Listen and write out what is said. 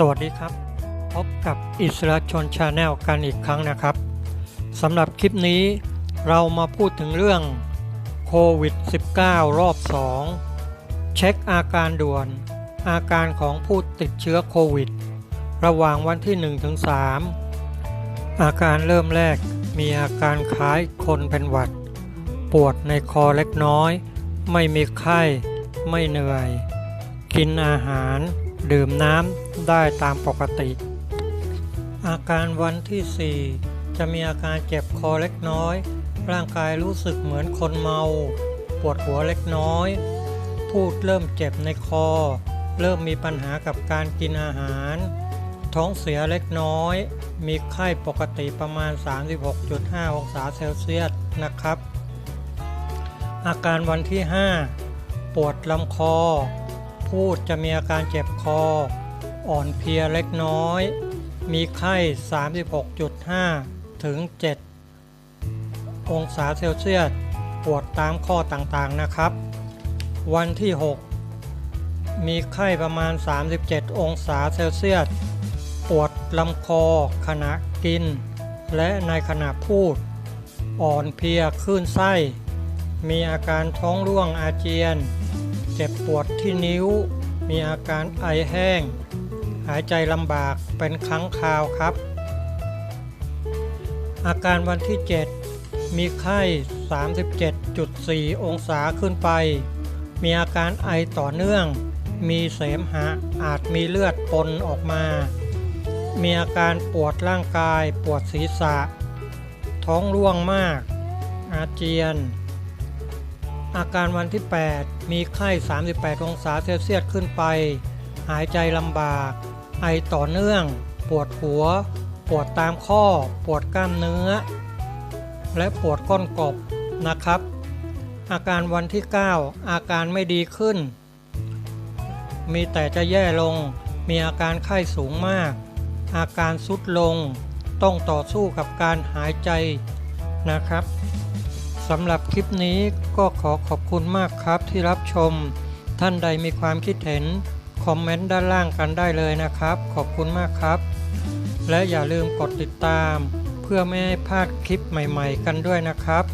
สวัสดีครับ พบกับอิสระชนชาแนลกันอีกครั้งนะครับสำหรับคลิปนี้เรามาพูดถึงเรื่องโควิด -19 รอบ 2 เช็คอาการด่วน อาการของผู้ติดเชื้อโควิด ระหว่างวันที่1-3อาการเริ่มแรกมีอาการคล้ายคนเป็นหวัด ปวดในคอเล็กน้อย ไม่มีไข้ ไม่เหนื่อย กินอาหาร ดื่มน้ำได้ตามปกติ อาการวันที่ 4 จะมีอาการเจ็บคอเล็กน้อย ร่างกายรู้สึกเหมือนคนเมา ปวดหัวเล็กน้อย พูดเริ่มเจ็บในคอ เริ่มมีปัญหากับการกินอาหาร ท้องเสียเล็กน้อย มีไข้ปกติประมาณ 36.5 องศาเซลเซียสนะครับ อาการวันที่ 5 ปวดลำคอ พูดจะมีอาการเจ็บคอ อ่อนเพลียเล็กน้อย มีไข้ 36.5 ถึง 7 องศาเซลเซียส ปวดตามข้อต่างๆนะครับ วันที่ 6 มีไข้ประมาณ 37 องศาเซลเซียส ปวดลำคอขณะกิน และในขณะพูด อ่อนเพลียคลื่นไส้ มีอาการท้องร่วงอาเจียน เจ็บปวดที่นิ้ว มีอาการไอแห้ง หายใจลำบากเป็นครั้งคราวครับ อาการวันที่ 7 มีไข้ 37.4 องศาขึ้นไป มีอาการไอต่อเนื่อง มีเสมหะอาจมีเลือดปนออกมา มีอาการปวดร่างกายปวดศีรษะ ท้องร่วงมาก อาเจียน อาการวันที่ 8 มีไข้ 38 องศาเซลเซียสขึ้นไป หายใจลำบาก ไอต่อเนื่อง ปวดหัว ปวดตามข้อ ปวดกล้ามเนื้อ และปวดก้นกบนะครับ อาการวันที่ 9 อาการไม่ดีขึ้น มีแต่จะแย่ลง มีอาการไข้สูงมาก อาการสุดลง ต้องต่อสู้กับการหายใจนะครับ สำหรับคลิปนี้ก็ขอขอบคุณมากครับที่รับชม ท่านใดมีความคิดเห็น คอมเมนต์ด้านล่างกันได้เลยนะครับ ขอบคุณมากครับ และอย่าลืมกดติดตาม เพื่อไม่ให้พลาดคลิปใหม่ ๆ กันด้วยนะครับ